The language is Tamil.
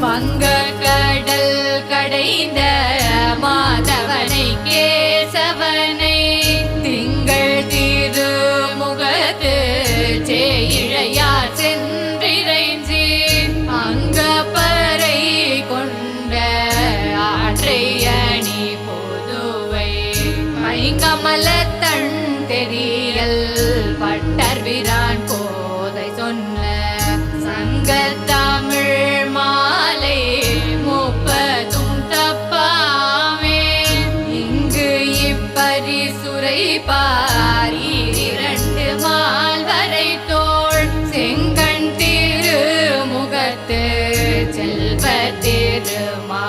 பங்க கடல் கடைந்த மாதவனை கேசவனை திங்கள் தீரு முகத்து சேழையார் சென்றிரைஞ்சி அங்க பறை கொண்ட ஆற்றையணி பொதுவை மைங்கமலத்தண் தெரியல் பட்டர் விரான் உரைப்பார் இரண்டு மால்வரை தோள். செங்கண் திரு முகத்து செல்வ திருமா